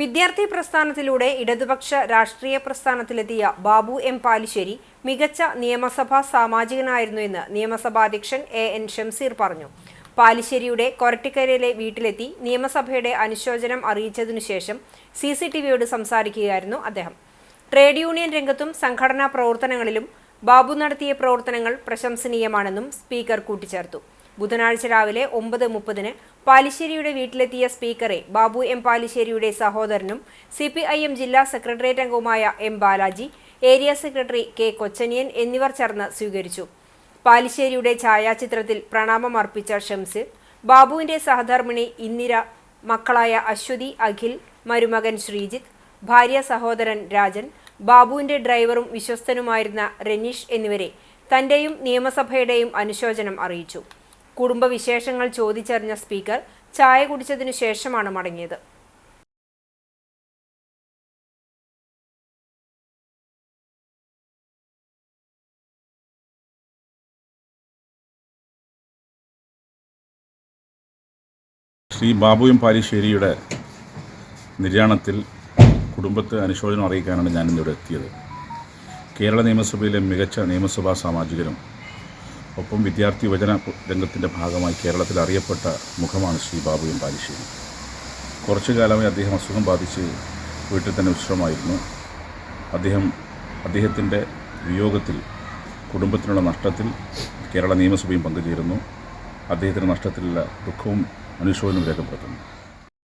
വിദ്യാർത്ഥി പ്രസ്ഥാനത്തിലൂടെ ഇടതുപക്ഷ രാഷ്ട്രീയ പ്രസ്ഥാനത്തിലെത്തിയ ബാബു എം പാലിശ്ശേരി മികച്ച നിയമസഭാ സാമാജികനായിരുന്നു എന്ന് നിയമസഭാ നിയമസഭാധ്യക്ഷൻ എ എൻ ഷംസീർ പറഞ്ഞു. പാലിശ്ശേരിയുടെ കൊരട്ടിക്കരയിലെ വീട്ടിലെത്തി നിയമസഭയുടെ അനുശോചനം അറിയിച്ചതിനു ശേഷം സി സി ടി വിയോട് സംസാരിക്കുകയായിരുന്നു അദ്ദേഹം. ട്രേഡ് യൂണിയൻ രംഗത്തും സംഘടനാ പ്രവർത്തനങ്ങളിലും ബാബു നടത്തിയ പ്രവർത്തനങ്ങൾ പ്രശംസനീയമാണെന്നും സ്പീക്കർ കൂട്ടിച്ചേർത്തു. ബുധനാഴ്ച രാവിലെ ഒമ്പത് മുപ്പതിന് പാലിശ്ശേരിയുടെ വീട്ടിലെത്തിയ സ്പീക്കറെ ബാബു എം പാലിശ്ശേരിയുടെ സഹോദരനും സി പി ഐ എം ജില്ലാ സെക്രട്ടേറിയറ്റ് അംഗവുമായ M Balaji area secretary K Kochaniyan എന്നിവർ ചേർന്ന് സ്വീകരിച്ചു. പാലിശ്ശേരിയുടെ ഛായാചിത്രത്തിൽ പ്രണാമം അർപ്പിച്ച ഷംസ് ബാബുവിന്റെ സഹധർമ്മിണി ഇന്ദിര മക്കളായ അശ്വതി അഖിൽ മരുമകൻ ശ്രീജിത്ത് ഭാര്യ സഹോദരൻ രാജൻ ബാബുവിന്റെ ഡ്രൈവറും വിശ്വസ്തനുമായിരുന്ന രനീഷ് എന്നിവരെ തന്റെയും നിയമസഭയുടെയും അനുശോചനം അറിയിച്ചു. കുടുംബവിശേഷങ്ങൾ ചോദിച്ചറിഞ്ഞ സ്പീക്കർ ചായ കുടിച്ചതിനു ശേഷമാണ് മടങ്ങിയത്. ശ്രീ ബാബു എം പാലിശ്ശേരിയുടെ നിര്യാണത്തിൽ കുടുംബത്തെ അനുശോചനം അറിയിക്കാനാണ് ഞാനിന്നിവിടെ എത്തിയത്. കേരള നിയമസഭയിലെ മികച്ച നിയമസഭാ സാമാജികനും ഒപ്പം വിദ്യാർത്ഥി യുവജന രംഗത്തിന്റെ ഭാഗമായി കേരളത്തിൽ അറിയപ്പെട്ട മുഖമാണ് ശ്രീ ബാബു എം പാലിശ്ശേരി കുറച്ചു കാലമായി അദ്ദേഹം അസുഖം ബാധിച്ച് വീട്ടിൽ തന്നെ വിശ്രമമായിരുന്നു. അദ്ദേഹം അദ്ദേഹത്തിന്റെ വിയോഗത്തിൽ കുടുംബത്തിനുള്ള നഷ്ടത്തിൽ കേരള നിയമസഭയും പങ്കുചേരുന്നു. അദ്ദേഹത്തിന്റെ നഷ്ടത്തിലുള്ള ദുഃഖവും അനുശോചനവും രേഖപ്പെടുത്തുന്നു.